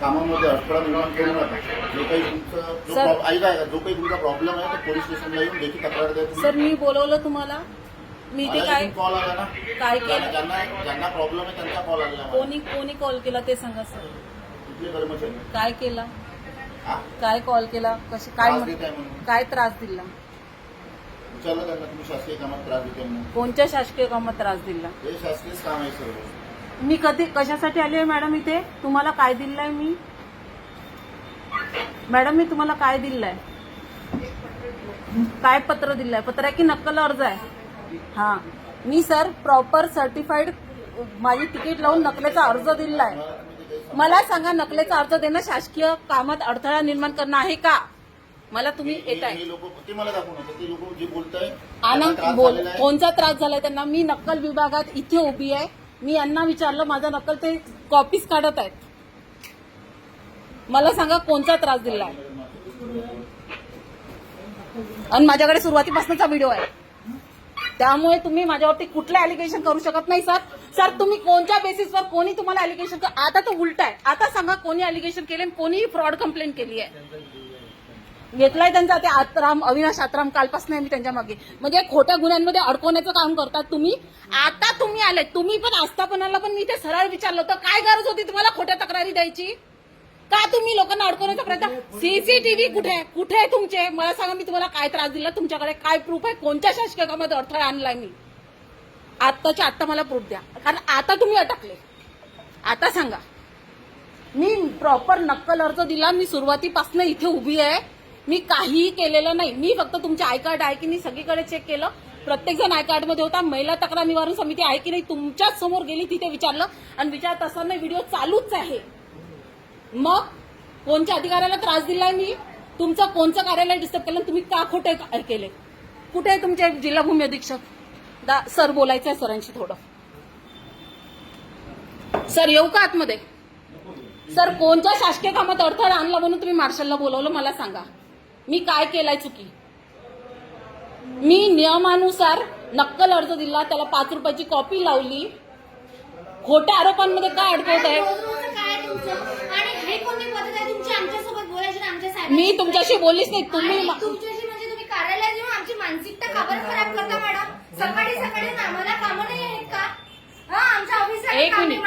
कामामध्ये अडथळा निर्माण नका जो काही तुमचं जो सर- प्रॉब- ऐका ऐका जो काही तुमचा प्रॉब्लेम आहे तो पोलीस स्टेशनला येऊन लेखी तक्रार द्या तुम्ही. सर मी बोलवलं तुम्हाला. मी ते काय कॉल आला ना. काय केलं? ज्यांना ज्यांना- प्रॉब्लेम आहे त्यांचा कॉल मला. कोणी कोणी कॉल केला ते सांगा सर. कुठले कर्मचारी? काय केला? हा? काय कॉल केला? कशी काय त्रास म्हण- देत आहे म्हणून. काय त्रास दिला? विचारलं त्यांना तुम्ही शासकीय कामात त्रास देते म्हणून. कोणत्या शासकीय कामात त्रास दिला? हे शासकीयच काम आहे सर्व मी कधी कशासाठी आली आहे मॅडम इथे? तुम्हाला काय दिलंय मी? मॅडम मी तुम्हाला काय दिलंय? काय पत्र दिलंय? पत्र आहे की नक्कल अर्ज आहे? हा. मी सर प्रॉपर सर्टिफाईड माझी तिकीट लावून नकलेचा अर्ज दिलाय. मला सांगा नकलेचा अर्ज देणं शासकीय कामात अडथळा निर्माण करणं आहे का? मला तुम्ही येत आहे आहे आनंद बोल कोणचा त्रास झालाय त्यांना? मी नक्कल विभागात इथे उभी आहे. मी यांना विचारलं माझा नक्कल ते कॉपीज काढत आहेत. मला सांगा कोणता त्रास दिला आणि माझ्याकडे सुरुवातीपासूनचा व्हिडिओ आहे. त्यामुळे तुम्ही माझ्यावरती कुठलं अलिगेशन करू शकत नाही सर सर तुम्ही कोणत्या बेसिसवर कोणी तुम्हाला अलिगेशन आता तो उलट आहे. आता सांगा कोणी अलिगेशन केले आणि फ्रॉड कंप्लेंट केली आहे. घेतलाय त्यांचा ते आत्राम अविनाश आत्राम कालपासून आहे मी त्यांच्या मागे. म्हणजे खोट्या गुन्ह्यांमध्ये अडकवण्याचं काम करतात तुम्ही. आता तुम्ही आले तुम्ही पण आस्थापनाला पण मी ते सरळ विचारलं होतं. काय गरज होती तुम्हाला खोट्या तक्रारी द्यायची? का तुम्ही लोकांना अडकवण्याचा प्रयत्न सीसीटीव्ही कुठे आहे? कुठे आहे तुमचे? मला सांगा मी तुम्हाला काय त्रास दिला? तुमच्याकडे काय प्रूफ आहे? कोणत्या शासकामध्ये अडथळा आणलाय मी? आत्ताच्या आत्ता मला प्रूफ द्या. कारण आता तुम्ही अटकले. आता सांगा. मी प्रॉपर नक्कल अर्ज दिला. मी सुरुवातीपासून इथे उभी आहे. मी काहीही केलेलं नाही. मी फक्त तुमचे आय कार्ड आहे की नाही सगळीकडे चेक केलं. प्रत्येक जण आय कार्डमध्ये होता. महिला तक्रार निवारण समिती आहे की नाही तुमच्याच समोर गेली तिथे विचारलं. आणि विचारत असताना व्हिडिओ चालूच आहे. मग कोणत्या अधिकाऱ्याला त्रास दिलाय मी? तुमचं कोणचं कार्यालय डिस्टर्ब केलं? तुम्ही का खोटे काय केले? कुठे आहे तुमचे जिल्हा भूमी अधीक्षक? दा सर बोलायचं आहे सरांशी थोडं. सर येऊ का आतमध्ये? सर कोणत्या शासकीय कामात अडथळा आणला म्हणून तुम्ही मार्शलला बोलवलं? मला सांगा. मी काय केलाय चुकी? मी नियमानुसार नक्कल अर्ज दिला त्याला पाच रुपयाची कॉपी लावली. खोट्या आरोपांमध्ये काय अडकवत आहे? हे मी तुमच्याशी बोललीच नाही तुम्ही एक मिनिट.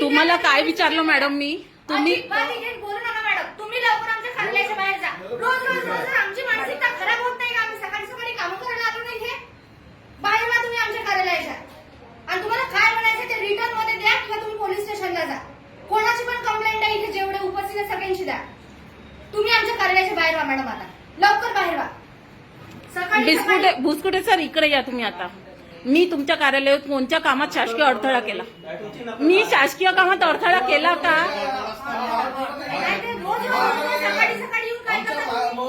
तुम्हाला. काय विचारलं मॅडम मी? तुम्ही बोलू नका मॅडम. तुम्ही लवकर आमच्या कार्यालयाच्या बाहेर जा. रोज रोज रोज आमची मानसिकता खराब होत नाही का? आम्ही सकाळी सकाळी कामं करायला आलो नाही इथे? बाहेर वा तुम्ही आमच्या कार्यालयाच्या आणि तुम्हाला काय म्हणायचं ते रिटर्नमध्ये द्या किंवा तुम्ही पोलीस स्टेशनला जा. कोणाची पण कंप्लेंट आहे इथे जेवढे उपस्थित सगळ्यांची द्या. तुम्ही आमच्या कार्यालयाच्या बाहेर व्हा मॅडम आता. लवकर बाहेर व्हा. सकाळी बिस्कुटे भुसकुटे सर इकडे या तुम्ही आता. मी तुमच्या कार्यालयात कोणत्या कामात शासकीय अडथळा केला? मी शासकीय कामात अडथळा केला का?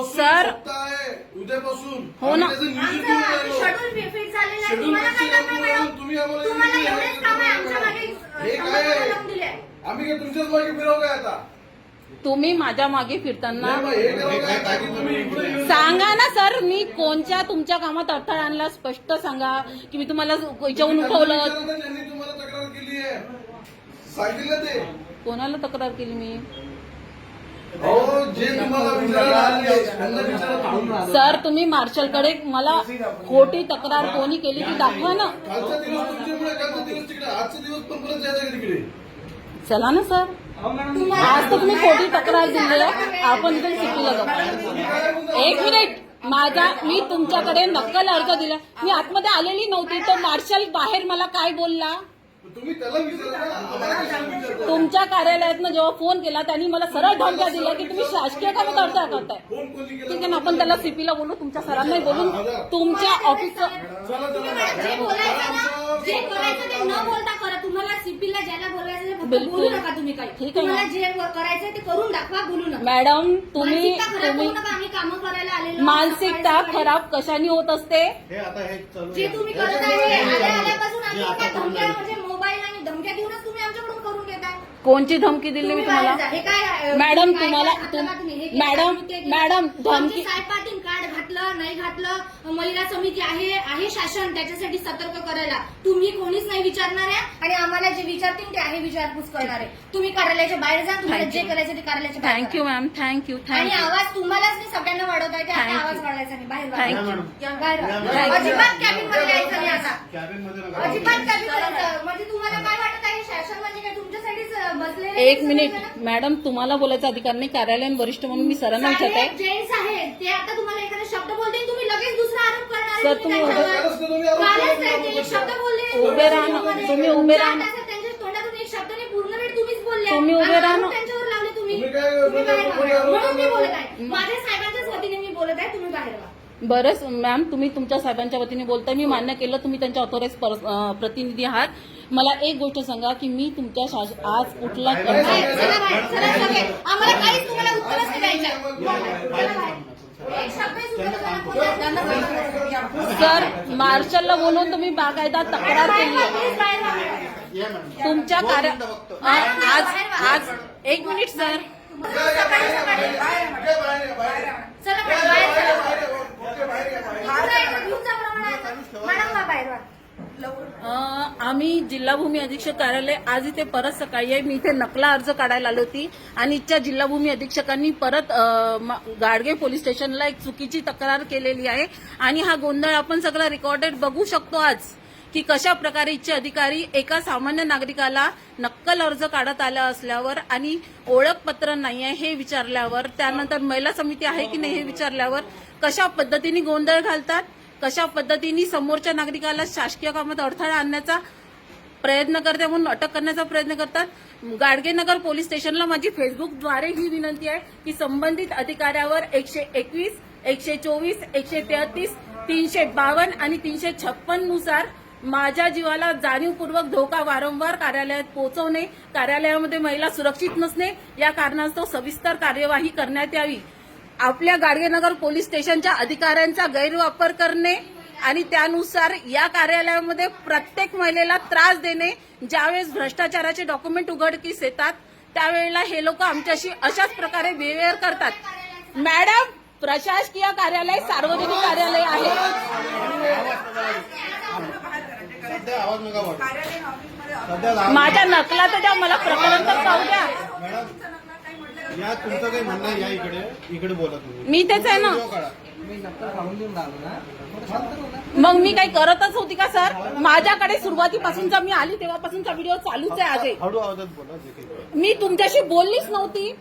सर उद्यापासून हो ना. आम्ही तुमच्याच मागे फिरव काय आता. तुम्ही माझ्या मागे फिरताना सांगा ना सर मी कोणत्या तुमच्या कामात अडथळा आणला स्पष्ट सांगा की मी तुम्हाला त्यांना उठवलं? कोणाला तक्रार केली मी? तुम्ही. सर तुम्ही मार्शलकडे मला खोटी तक्रार कोणी केली ती दाखवा ना. चला ना सर. आज तर तुम्ही खोटी तक्रार दिली आहे. आपण इथे सिटीला जातो एक मिनिट. माझा मी तुमच्याकडे नक्कल अर्ज दिला. मी आतमध्ये आलेली नव्हती तर मार्शल बाहेर मला काय बोलला? तुम्ही त्याला विचारता तुमच्या कार्यालयातनं जेव्हा फोन केला त्यांनी मला सरळ धमक्या दिल्या की तुम्ही शासकीय कामात अडथळा करताय फोन कोणी ठीक केला? आहे ना आपण त्याला सीपीला बोलू तुमच्या सरांनाही बोलून तुमच्या ऑफिसचं मॅडम जे बोलायचं ना जे करायचं ते न बोलता करा. तुम्हाला सीपीला ज्याला बोलायचं ते फक्त बिलकुल. बोलू नका तुम्ही काही. ठीक आहे ना. तुम्हाला जे करायचं ते करून दाखवा बोलू नका. मॅडम तुम्ही मानसिकता खराब कामं कशाने होत असते? हे आता हे चालू जे आहे. तुम्ही करत आहे आल्या आल्यापासून मोबाईल आणि धमक्या देऊनच तुम्ही आमच्याकडून करून घेताय कोणची धमकी दिली मी तुम्ही बाहेर तुम्हाला जा. हे काय अं, मॅडम तुम्हाला तुम- मॅडम. मॅडम धमकी कार्ड घातलं नाही घातलं महिला समिती आहे आहे शासन त्याच्यासाठी सतर्क करायला. तुम्ही कोणीच नाही विचारणार आहे आणि आम्हाला जे विचारतील ते आहे विचारपूस करणार. आहे तुम्ही कार्यालयाच्या बाहेर जा तुम्हाला जे. करायचं ते कार्यालयाच्या बाहेर थँक्यू करा. मॅम थँक्यू आणि आवाज तुम्हालाच मी सगळ्यांना वाढवता येते आता. आवाज वाढवायचा नाही. बाहेर. अजिबात कॅबिनमध्ये यायचं नाही आता. कॅबिनमध्ये नका अजिबात कॅबिन. म्हणजे तुम्हाला काय वाटत आहे शासन म्हणजे काय? तुमच्यासाठीच बसलेले एक मिनिट. मॅडम तुम्हाला बोलायचा अधिकार नाही. कार्यालयीन वरिष्ठ म्हणून मी सरांना विचारत आहे जेंट्स आहेत. ते आता तुम्हाला एखादा शब्द बोलते तुम्ही लगेच दुसरा आरोप करणार सर, तुम्ही उभे- कालच एक शब्द बोलले उभे राहा ना. तुम्ही उभे राहा ना. चार तासात त्यांच्या तोंडातून एक शब्द नाही पूर्ण वेळ तुम्हीच बोलले तुम्ही उभे आणि राहा ना. आरोप त्यांच्यावर लावले तुम्ही तुम्ही काय तुम्ही बाहेर कोणी व्हा. आरोप म्हणून मी करणार? बोलत आहे माझ्या साहेबांच्याच वतीने मी बोलत आहे तुम्ही बाहेर व्हा बरंच मॅम तुम्ही तुमच्या साहेबांच्या वतीने बोलताय मी मान्य केलं तुम्ही त्यांच्या ऑथोराईज प्रतिनिधी आहात मला एक गोष्ट सांगा की मी तुमच्या शास- आज कुठला बाहेर, कर्ज चला बाहेर, चला सगळे. आम्हाला काहीच तुम्हाला उत्तरच नाही द्यायचं चला बाहेर. सर मार्शलला बोलून तुम्ही बाकायदा तक्रार केली बाहेर तुमच्या कार्य आज आज एक मिनिट सर चला बाहेर, आम्ही जिल्हा भूमी अधीक्षक कार्यालय आज इथे परत सकाळी आहे. मी इथे नकला अर्ज काढायला आली होती आणि इथच्या जिल्हा भूमी अधीक्षकांनी परत गाडगे पोलीस स्टेशनला एक चुकीची तक्रार केलेली आहे. आणि हा गोंधळ आपण सगळा रेकॉर्डेड बघू शकतो आज की कशा प्रकारे इथचे अधिकारी एका सामान्य नागरिकाला नक्कल अर्ज काढत आला असल्यावर आणि ओळखपत्र नाही आहे हे विचारल्यावर त्यानंतर महिला समिती आहे की नाही हे विचारल्यावर कशा पद्धतीने गोंधळ घालतात? कशा पद्धतीने समोरच्या नागरिकाला शासकीय कामात अडथळा आणण्याचा प्रयत्न करते म्हणून अटक करण्याचा प्रयत्न करतात. गाडगेनगर पोलीस स्टेशनला माझी फेसबुकद्वारे ही विनंती आहे की संबंधित अधिकाऱ्यावर एकशे एकवीस एकशे चोवीस एकशे तेहतीस तीनशे बावन्न आणि तीनशे छप्पननुसार माझ्या जीवाला जाणीवपूर्वक धोका वारंवार कार्यालयात पोहोचवणे कार्यालयामध्ये महिला सुरक्षित नसणे या कारणास्तव सविस्तर कार्यवाही करण्यात यावी. आपल्या गाडगेनगर पोलीस स्टेशनच्या अधिकाऱ्यांचा गैरवापर करणे आणि त्यानुसार या कार्यालयामध्ये प्रत्येक महिलेला त्रास देणे ज्यावेळेस भ्रष्टाचाराचे डॉक्युमेंट उघडकीस येतात त्यावेळेला हे लोक आमच्याशी अशाच प्रकारे बिहेवियर करतात. मॅडम प्रशासकीय कार्यालय सार्वजनिक कार्यालय आहे. माझ्या नकला तर द्या मला प्रकरण तर पाहू द्या. या तुमचं काही म्हणणं आहे या इकडे? इकडे बोला तुम्ही. मी तेच आहे ना. व्हिडिओ काढा. मग मी काही करतच होती का सर? माझ्याकडे सुरुवातीपासूनचा मी आली तेव्हापासूनचा व्हिडिओ चालूच आहे आजही. हळू आवाजात बोला जे काही मी तुमच्याशी बोललीच नव्हती.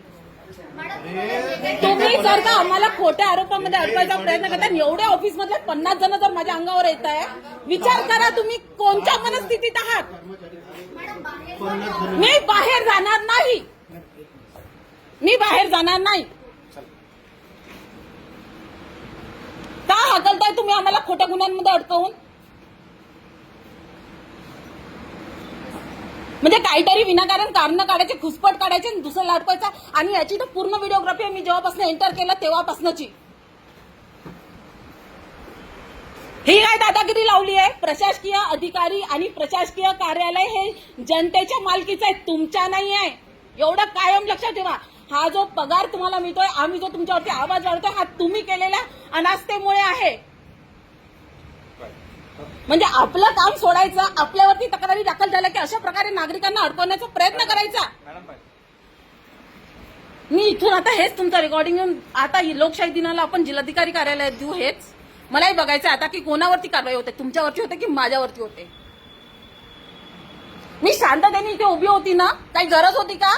तुम्ही जर का आम्हाला खोट्या आरोपामध्ये अडवायचा प्रयत्न करता एवढ्या ऑफिस मधले पन्नास जण जर माझ्या अंगावर येत आहे विचार करा तुम्ही कोणत्या मनस्थितीत आहात. मी बाहेर जाणार नाही. मी बाहेर जाणार नाही. का हकलताय तुम्ही आम्हाला खोट्या गुन्ह्यांमध्ये अडकवून? म्हणजे काहीतरी विनाकारण कारण काढायचे घुसपट काढायचे आणि दुसरं लाटवायचा आणि याची तर पूर्ण व्हिडिओग्राफी मी जेव्हापासून एंटर केलं तेव्हापासूनची. ही काय दादागिरी लावली आहे? प्रशासकीय अधिकारी आणि प्रशासकीय कार्यालय हे जनतेच्या मालकीचं आहे. तुमच्या नाही आहे. एवढं कायम लक्षात ठेवा. हा जो पगार तुम्हाला मिळतोय आम्ही जो तुमच्यावरती आवाज वाढतोय हा तुम्ही केलेल्या अनास्थेमुळे आहे. म्हणजे आपलं काम सोडायचं आपल्यावरती तक्रारी दाखल झाल्या की अशा प्रकारे नागरिकांना अडकवण्याचा प्रयत्न करायचा. मी इथून आता हेच तुमचं रेकॉर्डिंग घेऊन आता ही लोकशाही दिनाला आपण जिल्हाधिकारी कार्यालयात देऊ हेच. मलाही बघायचं आता की कोणावरती कारवाई होते तुमच्यावरती होते की माझ्यावरती होते? मी शांततेने इथे उभी होती ना काही गरज होती का?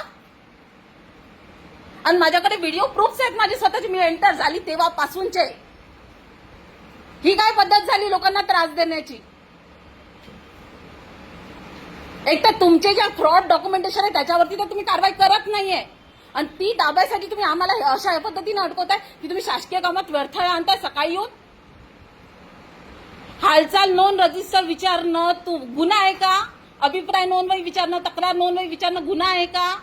आणि माझ्याकडे व्हिडिओ प्रूफ्स आहेत. माझे स्वतःचे मी एंटर झाली तेव्हापासूनचे. ही काय पद्धत झाली लोकांना त्रास देण्याची? एक तर तुमचे जे फ्रॉड डॉक्युमेंटेशन आहे त्याच्यावरती तर तुम्ही कारवाई करत नाहीये. आणि ती दाब्यासाठी तुम्ही आम्हाला अशा अशा पद्धतीने अडकवताय की तुम्ही शासकीय कामात व्यर्थळा आणताय सकाळी येऊन. हालचाल नोंद रजिस्टर विचारणं तू गुन्हा आहे का? अभिप्राय नोंदवही विचारणं तक्रार नोंदवही विचारणं गुन्हा आहे का?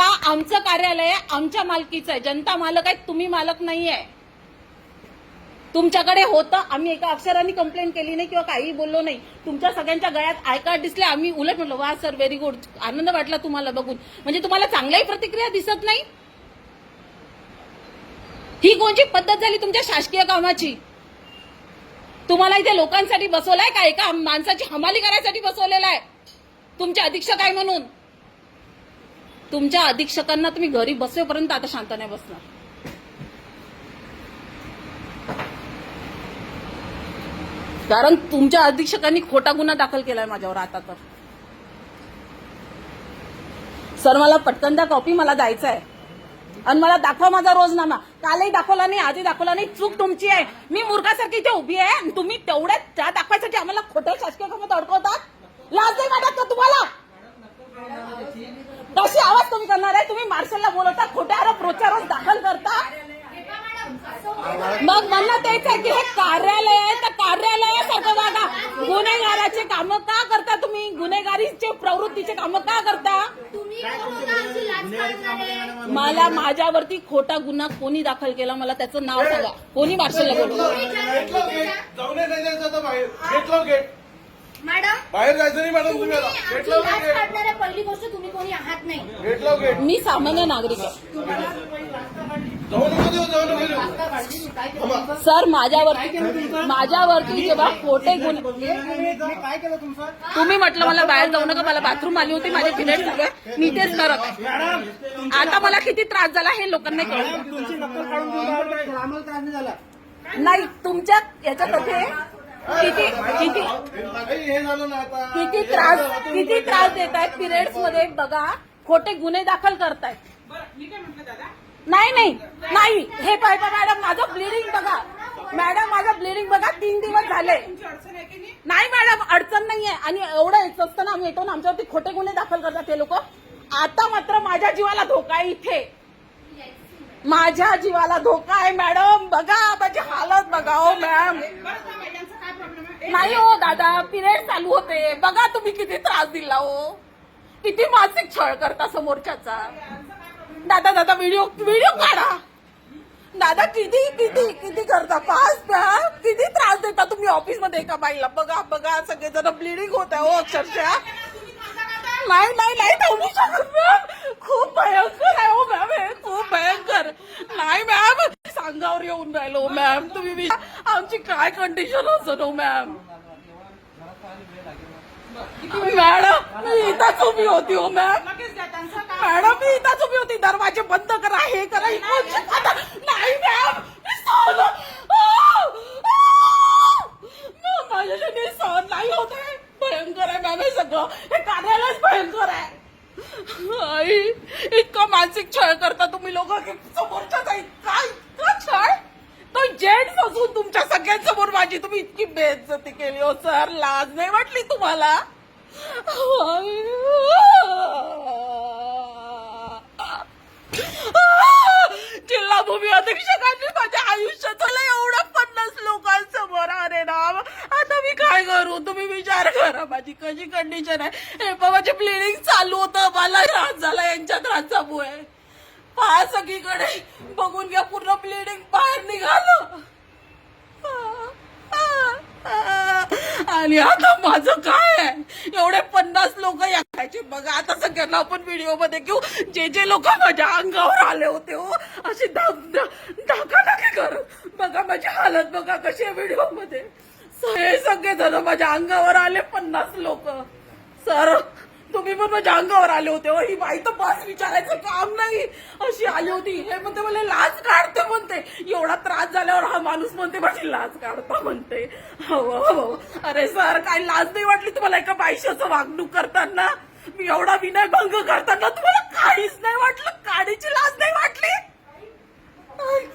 का आमचं कार्यालय आहे, आमच्या मालकीचं आहे? जनता मालक आहे तुम्ही मालक नाही आहे तुमच्याकडे होतं आम्ही एका अक्षराने कंप्लेंट केली नाही किंवा काही बोललो नाही. तुमच्या सगळ्यांच्या गळ्यात आय कार्ड दिसले आम्ही उलट म्हणलो वा सर व्हेरी गुड आनंद वाटला तुम्हाला बघून. म्हणजे तुम्हाला चांगल्याही प्रतिक्रिया दिसत नाही? ही कोणची पद्धत झाली तुमच्या शासकीय कामाची? तुम्हाला इथे लोकांसाठी बसवलाय का? एका माणसाची हमाली करायसाठी बसवलेला आहे. तुमचे अधीक्षक आहे म्हणून. तुमच्या अधीक्षकांना तुम्ही घरी बसेपर्यंत आता शांत नाही बसणार. कारण तुमच्या अधीक्षकांनी खोटा गुन्हा दाखल केलाय माझ्यावर आता तर. सर मला पटकन द्या कॉपी मला द्यायचं आहे आणि मला दाखवा माझा रोजनामा. कालही दाखवला नाही आजही दाखवला नाही. चूक तुमची आहे. मी मुर्गासारखी इथे उभी आहे आणि तुम्ही तेवढ्या त्या दाखवायसाठी आम्हाला खोट्या शासकीय कामात अडकवतात लाज नाही वाटत का तुम्हाला? तुम्ही करणार आहे. तुम्ही मार्शलला बोलवता खोट्या आरोप रोजच्या रोज दाखल करता. मग म्हणणं तेच आहे की हे कार्यालय आहे तर कार्यालयासारखं वागा गुन्हेगाराचे कामं का करता तुम्ही? गुन्हेगारीचे प्रवृत्तीचे कामं का करता? मला माझ्यावरती खोटा गुन्हा कोणी दाखल केला? मला त्याचं नाव सांगा. कोणी मार्शलला बोलवलं? मॅडम बाहेर जायचं नाही मॅडम तुम्ही आता. गेट लाव गेट पहिली गोष्ट तुम्ही कोणी आहात नाही. गेट लाव गेट मी सामान्य नागरिक आहे. जाऊ नको देऊ जाऊ नको. देऊ सर माझ्यावरती माझ्यावरती जेव्हा खोटे गुन्हे काय केलं तुमचं? तुम्ही म्हटलं मला बाहेर जाऊ नका मला बाथरूम आली होती माझे पिरियड झाले मी तेच करत आहे. आता मला किती त्रास झाला हे लोकांना कळलं. तुमची नक्कल काढून देऊन बाहेर काढलं. आम्हाला त्रास नाही झाला. नाही तुमच्या याच्यात होते. किती किती किती त्रास किती त्रास देत आहेत पिरियड्समध्ये? बघा खोटे गुन्हे दाखल करतायत नाही नाही नाही. हे पाहिजे मॅडम माझं ब्लिडिंग बघा. मॅडम माझं ब्लिडिंग बघा तीन दिवस झाले. नाही मॅडम अडचण नाहीये. आणि एवढं येत असताना आम्ही येतो ना आमच्यावरती खोटे गुन्हे दाखल करतात ते लोक. आता मात्र माझ्या जीवाला धोका आहे इथे. माझ्या जीवाला धोका आहे मॅडम. बघा माझी हालत बघा हो मॅम. नाही हो दादा. पिरियड चालू होते. बघा तुम्ही किती त्रास दिला हो. किती मानसिक छळ करता समोरच्याचा. दादा दादा व्हिडिओ व्हिडिओ काढा. दादा किती किती किती करता? पास द्या किती त्रास देता तुम्ही ऑफिसमध्ये एका बाईला? बघा बघा. सगळेजण ब्लिडिंग होत आहे हो अक्षरशः. नाही नाही नाही थांबू शकत मॅम खूप भयंकर आहे हो मॅम हे खूप भयंकर. नाही मॅम सांगावर येऊन राहिलो मॅम तुम्ही आमची काय कंडिशन असत मॅम मॅडम मी इथंच उभी होती हो मॅम मॅडम मी इथंच उभी होती. दरवाजे बंद करा हे करा नाही मॅम माझ्याशी सहन नाही होत आहे. भयंकर आहे मॅम हे सगळं. हे कार्यालयच भयंकर आहे. इतकं मानसिक छळ करता तुम्ही लोक समोरच्या इतका इतका छळ. तो जेंट्स असून तुमच्या सगळ्यांसमोर माझी तुम्ही इतकी बेइज्जती केली हो सर. लाज नाही वाटली तुम्हाला? हो, जिल्हा भूमी अधीक्षकांनी माझ्या आयुष्याचं एवढं पन्नास लोकांसमोर अरे राम. आता मी काय करू? तुम्ही विचार करा. माझी कशी कंडिशन आहे? हे पण माझे ब्लिडिंग चालू होतं मला त्रास झाला यांच्या त्रासामुळे. पहा सगळीकडे. बघून घ्या पूर्ण ब्लिडिंग बाहेर निघालं. आणि आता माझं काय आहे? एवढे पन्नास लोक यायचे. बघा आता सगळ्यांना आपण व्हिडिओमध्ये घेऊ. जे जे लोक माझ्या अंगावर आले होते हो अशी धकाधकी करू बघा माझी हालत बघा कशी आहे व्हिडिओमध्ये. हे सगळे जण माझ्या अंगावर आले पन्नास लोक. सर तुम्ही पण माझ्या अंगावर आले होते. हो ही बाई तर पास विचारायचं काम नाही. अशी आली होती. हे म्हणते मला लाज काढते म्हणते. एवढा त्रास झाल्यावर हा माणूस म्हणते माझी लाज काढता म्हणते. हो हो अरे सर काय लाज नाही वाटली तुम्हाला एका बाईशाचं वागणूक करताना? मी एवढा विनय भंग करताना तुम्हाला काहीच नाही वाटलं? काडीची लाज नाही वाटली?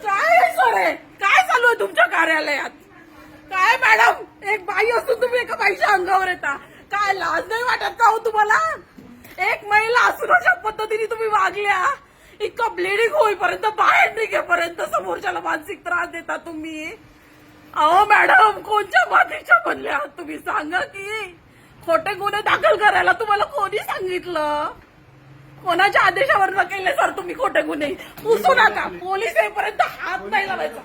काय सर काय चालू आहे तुमच्या कार्यालयात? काय मॅडम? एक बाई असून तुम्ही एका बाईच्या अंगावर येता. काय लाज नाही वाटत का हो तुम्हाला? एक महिला असून अशा पद्धतीने तुम्ही वागल्या. इतका ब्लिडिंग होईपर्यंत बाहेर निघेपर्यंत समोरच्याला मानसिक त्रास देता तुम्ही. अहो मॅडम कोणच्या मातीच्या बनल्या? तुम्ही सांगा की. खोटे गुन्हे दाखल करायला तुम्हाला कोणी सांगितलं? कोणाच्या आदेशावर न केले सर? तुम्ही खोटे गुन्हे पुसू नका. पोलीस येईपर्यंत हात नाही लावायचा.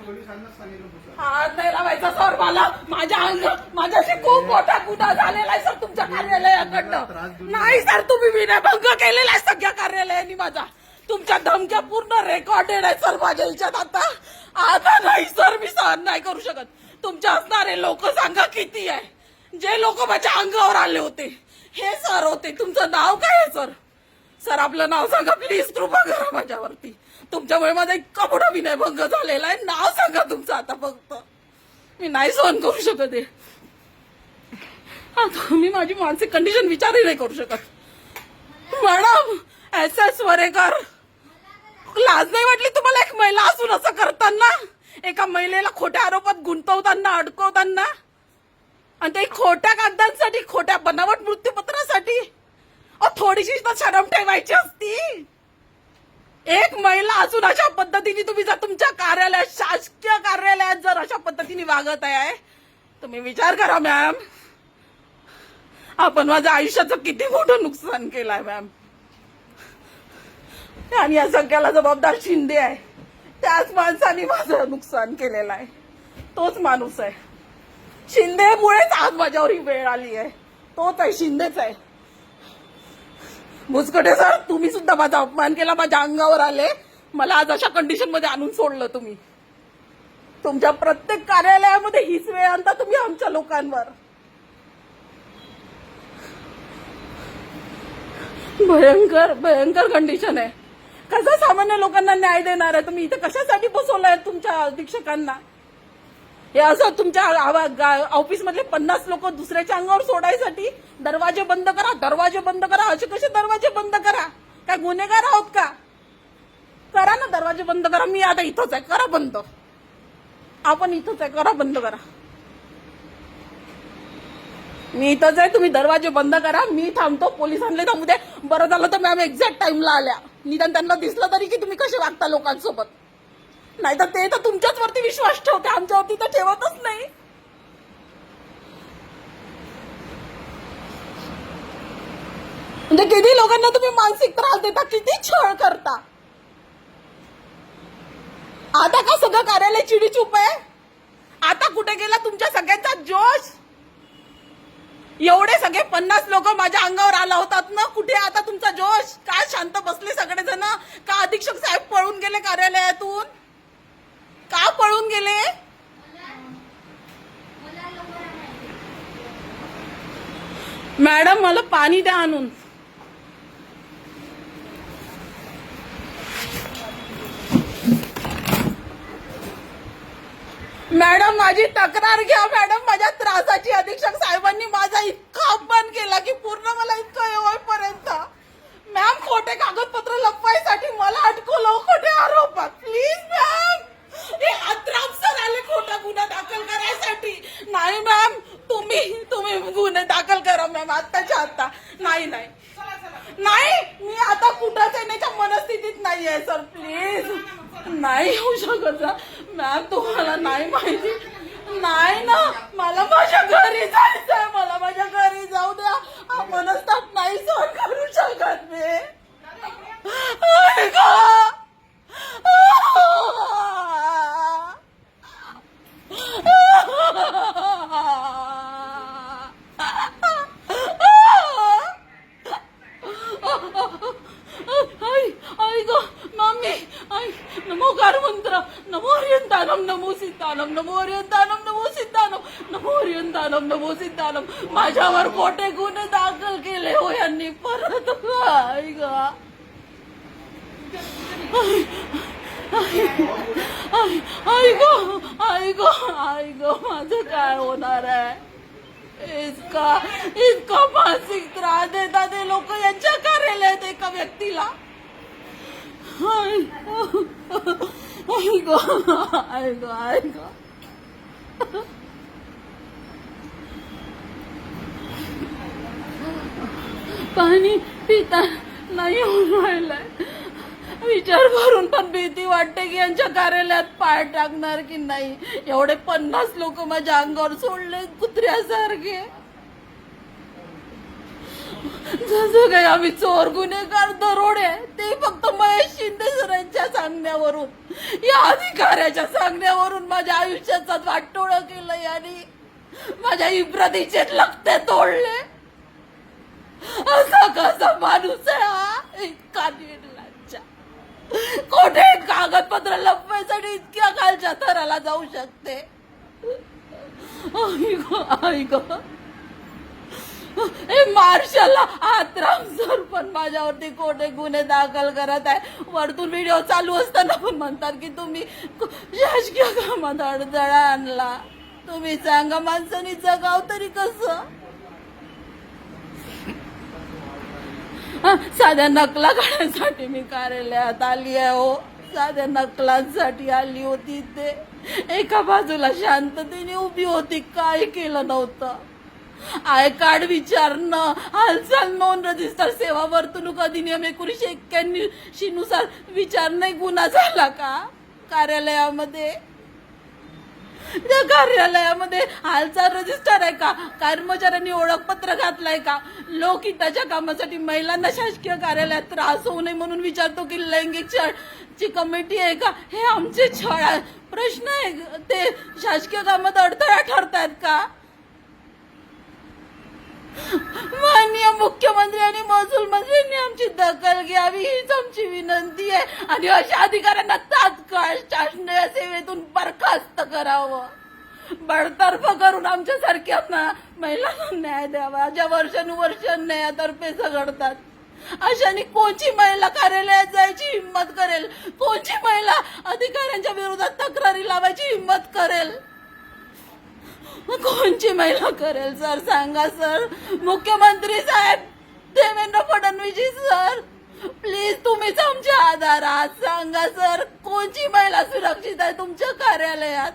हात नाही लावायचा सर मला. माझ्या अंग माझ्याशी खूप मोठा गुन्हा झालेला आहे सर तुमच्या कार्यालयाकडनं. नाही सर तुम्ही विनयभंग केलेला आहे सगळ्या कार्यालयांनी माझा. तुमच्या धमक्या पूर्ण रेकॉर्डेड आहे सर माझ्या ह्याच्यात आता. आता नाही सर मी सहन नाही करू शकत. तुमच्या असणारे लोक सांगा किती आहे? जे लोक माझ्या अंगावर आले होते हे सर होते. तुमचं नाव काय आहे सर? सर आपलं नाव सांगा प्लीज कृपा करा माझ्यावरती. तुमच्यामुळे माझा इतका मोठा विनयभंग झालेला आहे. नाव सांगा तुमचं आता फक्त. मी नाही सहन करू शकत आहे आता माझी मानसिक कंडिशन विचारही नाही करू शकत. Madam S S Varekar. लाज नाही वाटली तुम्हाला एक महिला असून असं करताना? एका महिलेला खोट्या आरोपात गुंतवताना अडकवताना? आणि ते खोट्या कागदांसाठी खोट्या बनावट मृत्यूपत्रासाठी थोडीशी तर शरम ठेवायची असती. एक महिला अजून अशा पद्धतीने तुम्ही जर तुमच्या कार्यालयात शासकीय कार्यालयात जर अशा पद्धतीने वागत आहे तुम्ही विचार करा मॅम. आपण माझ्या आयुष्याचं किती मोठं नुकसान केलंय मॅम. आणि या सगळ्याला जबाबदार शिंदे आहे. त्याच माणसाने माझं नुकसान केलेलं आहे. तोच माणूस आहे. शिंदेमुळेच आज माझ्यावर ही वेळ आली आहे. तोच आहे शिंदेच आहे. मुसकटे सर तुम्ही सुद्धा माझा अपमान केला माझ्या अंगावर आले. मला आज अशा कंडिशनमध्ये आणून सोडलं तुम्ही. तुमच्या प्रत्येक कार्यालयामध्ये हीच वेळ आणता तुम्ही आमच्या लोकांवर. भयंकर भयंकर कंडिशन आहे. कसं सामान्य लोकांना न्याय देणार आहे? तुम्ही इथे कशासाठी बसवलंय तुमच्या अधीक्षकांना? हे असं तुमच्या आवा- ऑफिस मधले पन्नास लोक दुसऱ्याच्या अंगावर सोडायसाठी दरवाजे बंद करा दरवाजे बंद करा असे कसे दरवाजे बंद करा? काय गुन्हेगार आहोत का? करा ना दरवाजे बंद करा. मी आता इथंच आहे. करा बंद. आपण इथंच आहे. करा बंद करा. मी इथंच आहे. तुम्ही दरवाजे बंद करा. मी थांबतो. पोलिसांना थांबू दे बरं झालं तर मॅम एक्झॅक्ट टाइमला आल्या. निदान त्यांना दिसलं तरी की तुम्ही कसे वागता लोकांसोबत? नाही तर ते तर तुमच्याच वरती विश्वास ठेवते. आमच्यावरती तर ठेवतच नाही. म्हणजे किती लोकांना तुम्ही मानसिक त्रास देता किती छळ करता? आता का सगळं कार्यालय चिडी चुप आहे? आता कुठे गेला तुमच्या सगळ्यांचा जोश? एवढे सगळे पन्नास लोक माझ्या अंगावर आला होतात ना? कुठे आता तुमचा जोश? काय शांत बसले सगळेजण? का अधीक्षक साहेब पळून गेले कार्यालयातून? का पळून गेले? मॅडम मला पाणी द्या आणून. मॅडम माझी तक्रार घ्या मॅडम. माझ्या त्रासाची अधीक्षक साहेबांनी माझा इतका अपमान केला की पूर्ण मला इतकं येईपर्यंत मॅम खोटे कागदपत्र लपवायसाठी मला अटकवलं खोटे आरोपात प्लीज मॅम हे अत्राम सर आले खोटा गुन्हा दाखल करायसाठी नाही मॅम तुम्ही तुम्ही गुन्हे दाखल करा मॅम आत्ताच्या आत्ता नाही नाही नाही मी आता कुठंच येण्याच्या मनस्थितीत नाहीये सर प्लीज नाही होऊ शकत ना. मॅम तुम्हाला नाही माहिती नाही ना मला माझ्या घरी जायचंय मला माझ्या घरी जाऊ द्या हा मनस्ताप नाही सहन करू शकत मी ऐका. आई आई ग मम्मी आई नमो मंत्र. नमो हरियंतानम नमो सिद्धानम नमो हरियंतानम नमो सिद्धानम नमो हरियंतानम नमो सिद्धानम माझ्यावर मोठे गुन्हे दाखल केले हो यांनी. परत आई ग. आई गो. आई गो. आई गो माझं काय होणार आहे? इतका इतका मानसिक त्रास देतात ते लोक यांच्या कार्यालयात एका व्यक्तीला. 아이고, 아이고, 아이고, 아이고. पाणी पिता नाही येऊन राहिलाय विचार करून पण भीती वाटते की यांच्या कार्यालयात पाय टाकणार की नाही एवढे पन्नास लोक माझ्या अंगावर सोडले कुत्र्यासारखे जसं काही आम्ही चोर गुन्हेगार दरोडे ते फक्त महेश शिंदे सरांच्या सांगण्यावरून या अधिकाऱ्याच्या सांगण्यावरून माझ्या आयुष्याचा वाटोळं केलं याने माझ्या इब्रतीचे लक्ते तोडले. असा कसा माणूस आहे हा? इतका निर्लज्जा कोठे कागदपत्र लपवायसाठी इतक्या खालच्या थराला जाऊ शकते? आई गं, आई मार्शल आत्राम सर पण माझ्यावरती कोठे गुन्हे दाखल करत आहे. वरतून व्हिडिओ चालू असताना पण म्हणतात की तुम्ही शासकीय कामात अडथळा आणला. तुम्ही सांगा माणसानी जगाव तरी कसं? साध्या नकला काढण्यासाठी मी कार्यालयात आली आहे हो. साध्या नकलांसाठी आली होती ते एका बाजूला शांततेने उभी होती काय केलं नव्हतं? आय कार्ड विचारणं हालचाल नोंद रजिस्टर सेवा वर्तणूक अधिनियम एकोणीशे एक्क्याऐंशी नुसार विचारणं गुन्हा झाला का? कार्यालयामध्ये? त्या कार्यालयामध्ये हालचाल रजिस्टर आहे का? कर्मचाऱ्यांनी ओळखपत्र घातलंय का? लोकहिताच्या कामासाठी महिलांना शासकीय कार्यालयात त्रास होऊ नये म्हणून विचारतो की लैंगिक छळ ची कमिटी आहे का? हे आमचे छळ प्रश्न आहे ते शासकीय कामात अडथळा ठरतायत का? माननीय मुख्यमंत्री आणि महसूल मंत्र्यांनी आमची दखल घ्यावी हीच आमची विनंती आहे. आणि अशा अधिकाऱ्यांना तात्काळ शासनाच्या सेवेतून बरखास्त करावं. बडतर्फ करून आमच्यासारख्यांना महिलांना न्याय द्यावा ज्या वर्षानुवर्ष न्यायातर्फे झगडतात. अशाने कोणची महिला कार्यालयात जायची हिंमत करेल? कोणची महिला अधिकाऱ्यांच्या विरोधात तक्रारी लावायची हिंमत करेल? कोणची महिला करेल सर? सांगा सर. मुख्यमंत्री साहेब देवेंद्र फडणवीस सर. प्लीज तुम्हीच आमचे आधार आहात. सांगा सर कोणची महिला सुरक्षित आहे तुमच्या कार्यालयात?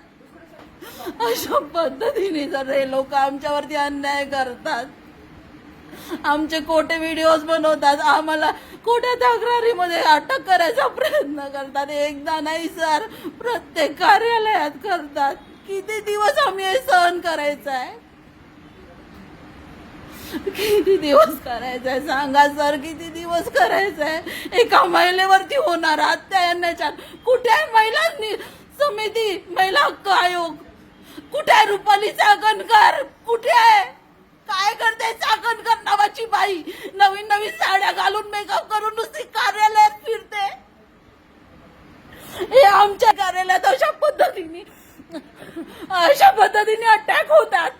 अशा पद्धतीने जर हे लोक आमच्यावरती अन्याय करतात आमचे खोटे व्हिडिओज बनवतात आम्हाला खोट्या तक्रारीमध्ये अटक करायचा प्रयत्न करतात. एकदा नाही सर. प्रत्येक कार्यालयात करतात. किती दिवस आम्ही हे सहन करायचं आहे किती दिवस करायचंय? सांगा सर किती दिवस करायचंय? एका महिलेवरती होणार अत्याचार कुठे आहे महिलांनी? समिती महिला हक्क आयोग. कुठे आहे रुपाली चाकणकर? कुठे? आहे काय करते चाकणकर नावाची बाई? नवीन नवीन साड्या घालून मेकअप करून नुसती कार्यालयात फिरते. हे आमच्या कार्यालयात अशा पद्धतीने अशा पद्धतीने अटॅक होतात.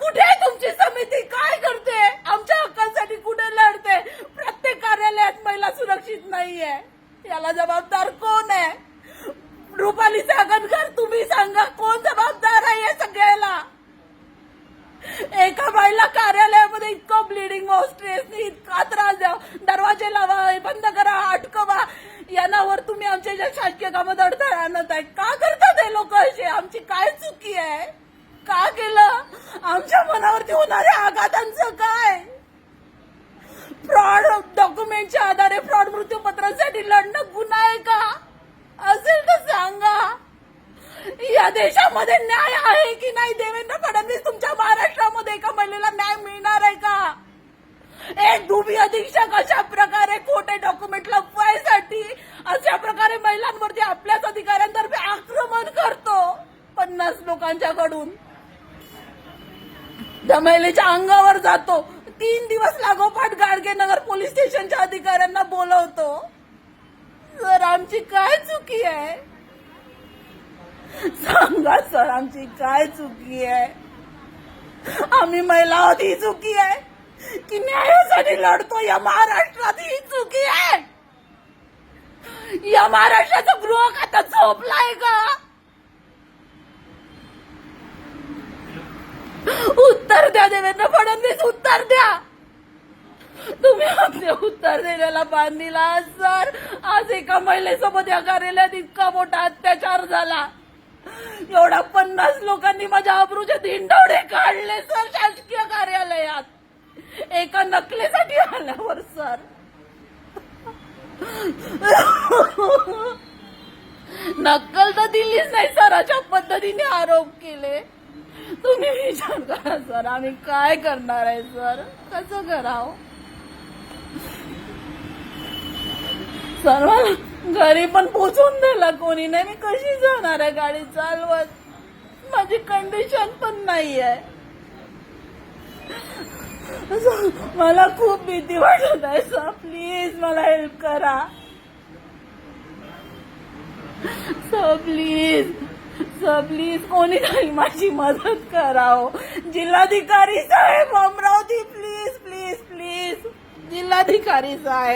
कुठे आहे तुमची समिती काय करते? आमच्या हक्कांसाठी कुठे लढते? प्रत्येक कार्यालयात महिला सुरक्षित नाहीये. याला जबाबदार कोण आहे? रुपाली सागरकर तुम्ही सांगा कोण जबाबदार आहे या सगळ्याला? एका बाईला कार्यालयामध्ये इतकं ब्लिडिंग हो स्ट्रेसनी इतका त्रास द्या. दरवाजे लावा हे बंद करा अटकवा. यानावर तुम्ही आमच्या ज्या शासकीय कामात अडथळा आणत आहे का करतात हे लोक असे? आमची काय चुकी आहे? का केलं? आमच्या मनावरती होणाऱ्या आघातांचं काय? फ्रॉड डॉक्युमेंटच्या आधारे फ्रॉड मृत्यूपत्रांसाठी लढणं गुन्हा आहे का? असेल तर सांगा. या देशामध्ये न्याय आहे की नाही? देवेंद्र फडणवीस तुमच्या महाराष्ट्रामध्ये एका महिलेला न्याय मिळणार आहे का? एक डुबी अधीक्षक अशा प्रकारे खोटे डॉक्युमेंट लपवायसाठी? अशा प्रकारे महिलांवरती आपल्याच अधिकाऱ्यांतर्फे आक्रमण करतो पन्नास लोकांच्याकडून. त्या महिलेच्या अंगावर जातो. तीन दिवस लागोपाठ गाडगेनगर पोलीस स्टेशनच्या अधिकाऱ्यांना बोलवतो. सर आमची काय चुकी आहे? सांगा सर आमची काय चुकी आहे? आम्ही महिला आहोत ही चुकी आहे. की न्यायासाठी लढतो. या महाराष्ट्रात ही चुकी आहे. या महाराष्ट्राचं गृह खाता झोपलाय का उत्तर द्या देवेंद्र फडणवीस उत्तर द्या. तुम्ही आमचे उत्तर देण्याला बांध दिला सर. आज एका महिलेसोबत या कार्यालयात इतका मोठा अत्याचार झाला. एवढा पन्नास लोकांनी माझ्या अब्रूचे धिंडवडे काढले सर शासकीय कार्यालयात. एका नकलेसाठी आल्यावर सर. नक्कल तर दिलीच नाही सर. अशा पद्धतीने आरोप केले. तुम्ही विचार करा सर. आम्ही काय करणार आहे सर? कसं करावं? सर घरी पण पोचून दिला कोणी नाही. मी कशी जाणार आहे गाडी चालवत? माझी कंडिशन पण नाही आहे मला खूप भीती वाटत आहे सर प्लीज मला हेल्प करा. सर प्लीज सर प्लीज कोणीतरी माझी मदत कराव. जिल्हाधिकारी साहेब अमरावती प्लीज प्लीज प्लीज जिल्हाधिकारी साहेब.